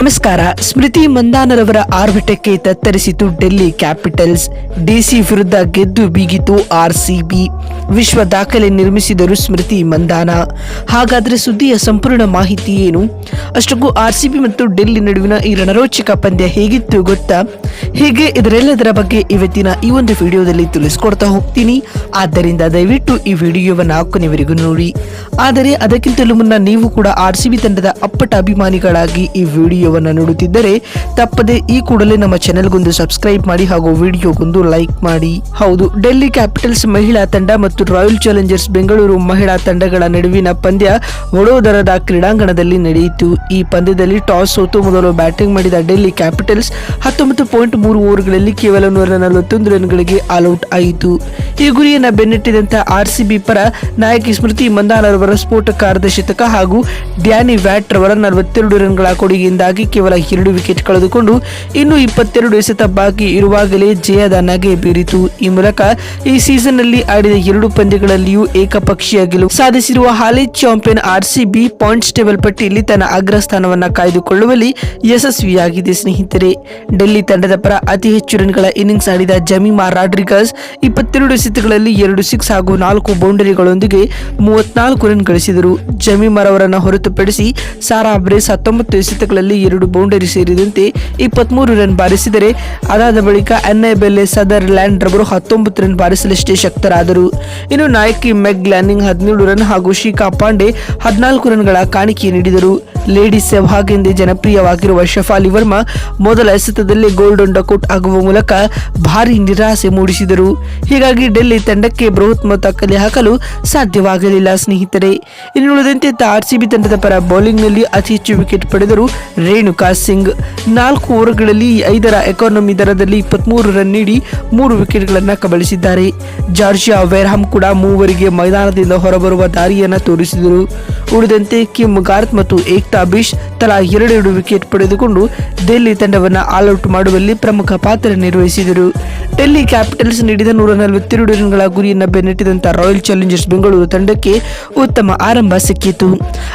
ನಮಸ್ಕಾರ. ಸ್ಮೃತಿ ಮಂದಾನರವರ ಆರ್ಭಟಕ್ಕೆ ತತ್ತರಿಸಿತು ಡೆಲ್ಲಿ ಕ್ಯಾಪಿಟಲ್ಸ್. ಡಿಸಿ ವಿರುದ್ಧ ಗೆದ್ದು ಬೀಗಿತು ಆರ್ಸಿಬಿ. ವಿಶ್ವ ದಾಖಲೆ ನಿರ್ಮಿಸಿದರು ಸ್ಮೃತಿ ಮಂದಾನ. ಹಾಗಾದ್ರೆ ಸುದ್ದಿಯ ಸಂಪೂರ್ಣ ಮಾಹಿತಿ ಏನು? ಅಷ್ಟಕ್ಕೂ ಆರ್ಸಿಬಿ ಮತ್ತು ಡೆಲ್ಲಿ ನಡುವಿನ ಈ ರಣರೋಚಕ ಪಂದ್ಯ ಹೇಗಿತ್ತು ಗೊತ್ತಾ? ಹೀಗೆ ಇದರೆಲ್ಲದರ ಬಗ್ಗೆ ಇವತ್ತಿನ ಈ ಒಂದು ವಿಡಿಯೋದಲ್ಲಿ ತಿಳಿಸ್ಕೊಡ್ತಾ ಹೋಗ್ತೀನಿ. ಆದ್ದರಿಂದ ದಯವಿಟ್ಟು ಈ ವಿಡಿಯೋವನ್ನು ಕೊನೆವರೆಗೂ ನೋಡಿ. ಆದರೆ ಅದಕ್ಕಿಂತಲೂ ಮುನ್ನ ನೀವು ಕೂಡ ಆರ್ಸಿಬಿ ತಂಡದ ಅಪ್ಪಟ ಅಭಿಮಾನಿಗಳಾಗಿ ಈ ವಿಡಿಯೋವನ್ನು ನೋಡುತ್ತಿದ್ದರೆ ತಪ್ಪದೆ ಈ ಕೂಡಲೇ ನಮ್ಮ ಚಾನೆಲ್ಗೊಂದು ಸಬ್ಸ್ಕ್ರೈಬ್ ಮಾಡಿ ಹಾಗೂ ವಿಡಿಯೋಗೊಂದು ಲೈಕ್ ಮಾಡಿ. ಹೌದು, ಡೆಲ್ಲಿ ಕ್ಯಾಪಿಟಲ್ಸ್ ಮಹಿಳಾ ತಂಡ ಮತ್ತು ರಾಯಲ್ ಚಾಲೆಂಜರ್ಸ್ ಬೆಂಗಳೂರು ಮಹಿಳಾ ತಂಡಗಳ ನಡುವಿನ ಪಂದ್ಯ ವಡೋದರದ ಕ್ರೀಡಾಂಗಣದಲ್ಲಿ ನಡೆಯಿತು. ಈ ಪಂದ್ಯದಲ್ಲಿ ಟಾಸ್ ಸೋತು ಮೊದಲು ಬ್ಯಾಟಿಂಗ್ ಮಾಡಿದ ಡೆಲ್ಲಿ ಕ್ಯಾಪಿಟಲ್ಸ್ ಹತ್ತೊಂಬತ್ತು ಪಾಯಿಂಟ್ ಮೂರು ಓವರ್ಗಳಲ್ಲಿ ಕೇವಲ ನೂರ ನಲವತ್ತೊಂದು ರನ್ಗಳಿಗೆ ಆಲ್ಔಟ್ ಆಯಿತು. ಈ ಗುರಿಯನ್ನು ಬೆನ್ನಟ್ಟಿದಂತಹ ಆರ್ಸಿಬಿ ಪರ ನಾಯಕಿ ಸ್ಮೃತಿ ಮಂದಾನರವರ ಸ್ಫೋಟಕ ಅರ್ಧಶತಕ ಹಾಗೂ ಡ್ಯಾನಿ ವ್ಯಾಟ್ ರವರ ನಲವತ್ತೆರಡು ರನ್ಗಳ ಕೊಡುಗೆಯಿಂದಾಗಿ ಕೇವಲ ಎರಡು ವಿಕೆಟ್ ಕಳೆದುಕೊಂಡು ಇನ್ನು ಇಪ್ಪತ್ತೆರಡು ಎಸೆತ ಬಾಕಿ ಇರುವಾಗಲೇ ಜಯದ ನಗೆ ಬೀರಿತು. ಈ ಮೂಲಕ ಈ ಸೀಸನ್ನಲ್ಲಿ ಆಡಿದ ಎರಡು ಪಂದ್ಯಗಳಲ್ಲಿಯೂ ಏಕಪಕ್ಷೀಯ ಗೆಲುವು ಸಾಧಿಸಿರುವ ಹಾಲಿ ಚಾಂಪಿಯನ್ ಆರ್ಸಿಬಿ ಪಾಯಿಂಟ್ಸ್ ಟೇಬಲ್ ಪಟ್ಟಿಯಲ್ಲಿ ತನ್ನ ಅಗ್ರಸ್ಥಾನವನ್ನು ಕಾಯ್ದುಕೊಳ್ಳುವಲ್ಲಿ ಯಶಸ್ವಿಯಾಗಿದೆ ಸ್ನೇಹಿತರೆ. ಡೆಲ್ಲಿ ತಂಡದ ಪರ ಅತಿ ಹೆಚ್ಚು ರನ್ಗಳ ಇನ್ನಿಂಗ್ಸ್ ಆಡಿದ ಜಮೀಮಾ ರಾಡ್ರಿಗಸ್ ಇಪ್ಪತ್ತೆರಡು ಎಸೆತಗಳಲ್ಲಿ ಎರಡು ಸಿಕ್ಸ್ ಹಾಗೂ ನಾಲ್ಕು ಬೌಂಡರಿಗಳೊಂದಿಗೆ ಮೂವತ್ನಾಲ್ಕು ರನ್ ಗಳಿಸಿದರು. ಜಮೀಮರವರನ್ನು ಹೊರತುಪಡಿಸಿ ಸಾರಾ ಬ್ರೇಸ್ ಹತ್ತೊಂಬತ್ತು ಎಸೆತಗಳಲ್ಲಿ ಎರಡು ಬೌಂಡರಿ ಸೇರಿದಂತೆ ಇಪ್ಪತ್ಮೂರು ರನ್ ಬಾರಿಸಿದರೆ, ಅದಾದ ಬಳಿಕ ಎನ್ಐ ಬೆಲ್ಲೆ ಸದರ್ ಲ್ಯಾಂಡ್ ರವರು ಹತ್ತೊಂಬತ್ತು ರನ್ ಬಾರಿಸಲಷ್ಟೇ ಶಕ್ತರಾದರು. ಇನ್ನು ನಾಯಕಿ ಮೆಗ್ ಲ್ಯಾನಿಂಗ್ ಹದಿನೇಳು ರನ್ ಹಾಗೂ ಶಿಖಾ ಪಾಂಡೆ ಹದಿನಾಲ್ಕು ರನ್ಗಳ ಕಾಣಿಕೆ ನೀಡಿದರು. ಲೇಡಿ ಸೆಹಾಗ್ ಎಂದೇ ಜನಪ್ರಿಯವಾಗಿರುವ ಶಫಾಲಿ ವರ್ಮಾ ಮೊದಲ ಎಸೆತದಲ್ಲೇ ಗೋಲ್ಡನ್ ಡಕೌಟ್ ಆಗುವ ಮೂಲಕ ಭಾರಿ ನಿರಾಸೆ ಮೂಡಿಸಿದರು. ಹೀಗಾಗಿ ಡೆಲ್ಲಿ ತಂಡಕ್ಕೆ ಬೃಹತ್ ಮೊತ್ತ ಕಲೆ ಹಾಕಲು ಸಾಧ್ಯವಾಗಲಿಲ್ಲ ಸ್ನೇಹಿತರೆ. ಇನ್ನು ಉಳಿದಂತೆ ಆರ್ಸಿಬಿ ತಂಡದ ಪರ ಬೌಲಿಂಗ್ನಲ್ಲಿ ಅತಿ ಹೆಚ್ಚು ವಿಕೆಟ್ ಪಡೆದರು ರೇಣುಕಾ ಸಿಂಗ್. ನಾಲ್ಕು ಓವರ್ಗಳಲ್ಲಿ ಐದರ ಎಕಾನಮಿ ದರದಲ್ಲಿ ಇಪ್ಪತ್ಮೂರು ರನ್ ನೀಡಿ ಮೂರು ವಿಕೆಟ್ಗಳನ್ನು ಕಬಳಿಸಿದ್ದಾರೆ. ಜಾರ್ಜಿಯಾ ವೆರ್ಹಮ್ ಕೂಡ ಮೂವರಿಗೆ ಮೈದಾನದಿಂದ ಹೊರಬರುವ ದಾರಿಯನ್ನು ತೋರಿಸಿದರು. ಉಳಿದಂತೆ ಕಿಮ್ ಗಾರ್ತ್ ಮತ್ತು ಏಕ್ತಾ ಬಿಶ್ ತಲಾ ಎರಡೆರಡು ವಿಕೆಟ್ ಪಡೆದುಕೊಂಡು ಡೆಲ್ಲಿ ತಂಡವನ್ನು ಆಲ್ಔಟ್ ಮಾಡುವಲ್ಲಿ ಪ್ರಮುಖ ಪಾತ್ರ ನಿರ್ವಹಿಸಿದರು. ಡೆಲ್ಲಿ ಕ್ಯಾಪಿಟಲ್ಸ್ ನೀಡಿದ ನೂರ ನಲವತ್ತೆರಡು ರನ್ಗಳ ಗುರಿಯನ್ನು ಬೆನ್ನಟ್ಟಿದಂತ ರಾಯಲ್ ಚಾಲೆಂಜರ್ಸ್ ಬೆಂಗಳೂರು ತಂಡಕ್ಕೆ ಉತ್ತಮ ಆರಂಭ ಸಿಕ್ಕಿತು.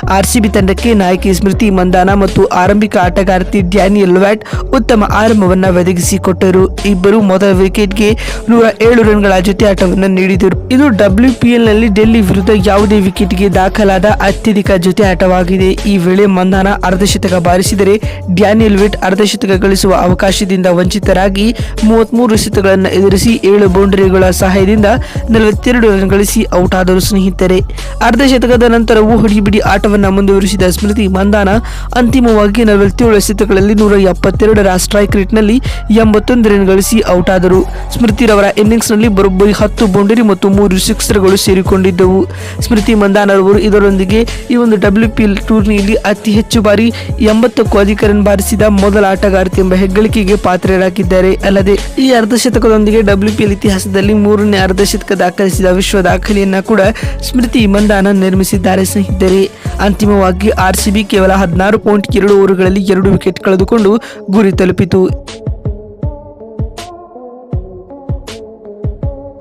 ಆರ್ಸಿಬಿ ತಂಡಕ್ಕೆ ನಾಯಕಿ ಸ್ಮೃತಿ ಮಂದಾನ ಮತ್ತು ಆರಂಭಿಕ ಆಟಗಾರ್ತಿ ಡ್ಯಾನಿಯಲ್ ವ್ಯಾಟ್ ಉತ್ತಮ ಆರಂಭವನ್ನು ಒದಗಿಸಿಕೊಟ್ಟರು. ಇಬ್ಬರು ಮೊದಲ ವಿಕೆಟ್ಗೆ ನೂರ ಏಳು ರನ್ಗಳ ಜೊತೆ ಆಟವನ್ನು ನೀಡಿದರು. ಇದು ಡಬ್ಲ್ಯೂಪಿಎಲ್ನಲ್ಲಿ ಡೆಲ್ಲಿ ವಿರುದ್ಧ ಯಾವುದೇ ವಿಕೆಟ್ಗೆ ದಾಖಲಾದ ಅತ್ಯಧಿಕ ಜೊತೆ ಆಟವಾಗಿದೆ. ಈ ವೇಳೆ ಮಂದಾನ ಅರ್ಧಶತಕ ಬಾರಿಸಿದರೆ ಡ್ಯಾನಿಯಲ್ ವಿಟ್ ಅರ್ಧಶತಕ ಗಳಿಸುವ ಅವಕಾಶದಿಂದ ವಂಚಿತರಾಗಿ ಮೂವತ್ಮೂರು ಶತಗಳನ್ನು ಎದುರಿಸಿ ಏಳು ಬೌಂಡರಿಗಳ ಸಹಾಯದಿಂದ ನಲವತ್ತೆರಡು ರನ್ ಗಳಿಸಿ ಔಟ್ ಆದರು ಸ್ನೇಹಿತರೆ ಅರ್ಧಶತಕದ ನಂತರವೂ ಹೊಡಿಬಿಡಿ ಆಟವನ್ನು ಮುಂದುವರಿಸಿದ ಸ್ಮೃತಿ ಮಂದಾನ ಅಂತಿಮವಾಗಿ ನಲವತ್ತೇಳು ಶತಕಗಳಲ್ಲಿ ನೂರ ಎಪ್ಪತ್ತೆರಡರ ಸ್ಟ್ರೈಕ್ ರೇಟ್ನಲ್ಲಿ ಎಂಬತ್ತೊಂದು ರನ್ ಗಳಿಸಿ ಔಟ್ ಆದರು ಸ್ಮೃತಿರವರ ಇನ್ನಿಂಗ್ಸ್ನಲ್ಲಿ ಬರೋಬ್ಬರಿ ಹತ್ತು ಬೌಂಡರಿ ಮತ್ತು ಮೂರು ಸಿಕ್ಸರ್ಗಳು ಸೇರಿಕೊಂಡಿದ್ದವು. ಸ್ಮೃತಿ ಮಂದಾನ ಮಂದಾನರವರು ಇದರೊಂದಿಗೆ ಈ ಒಂದು ಡಬ್ಲ್ಯೂ ಪಿ ಎಲ್ ಟೂರ್ನಿಯಲ್ಲಿ ಅತಿ ಹೆಚ್ಚು ಬಾರಿ ಎಂಬತ್ತಕ್ಕೂ ಅಧಿಕ ರನ್ ಬಾರಿಸಿದ ಮೊದಲ ಆಟಗಾರ್ತಿ ಎಂಬ ಹೆಗ್ಗಳಿಕೆಗೆ ಪಾತ್ರರಾಗಿದ್ದಾರೆ. ಅಲ್ಲದೆ ಈ ಅರ್ಧಶತಕದೊಂದಿಗೆ ಡಬ್ಲ್ಯೂ ಪಿ ಎಲ್ ಇತಿಹಾಸದಲ್ಲಿ ಮೂರನೇ ಅರ್ಧಶತಕ ದಾಖಲಿಸಿದ ವಿಶ್ವ ದಾಖಲೆಯನ್ನ ಕೂಡ ಸ್ಮೃತಿ ಮಂದಾನ ನಿರ್ಮಿಸಿದ್ದಾರೆ ಸ್ನೇಹಿತರೆ. ಅಂತಿಮವಾಗಿ ಆರ್ಸಿಬಿ ಕೇವಲ ಹದಿನಾರು ಪಾಯಿಂಟ್ ಎರಡು ಓವರ್ಗಳಲ್ಲಿ ಎರಡು ವಿಕೆಟ್ ಕಳೆದುಕೊಂಡು ಗುರಿ ತಲುಪಿತು.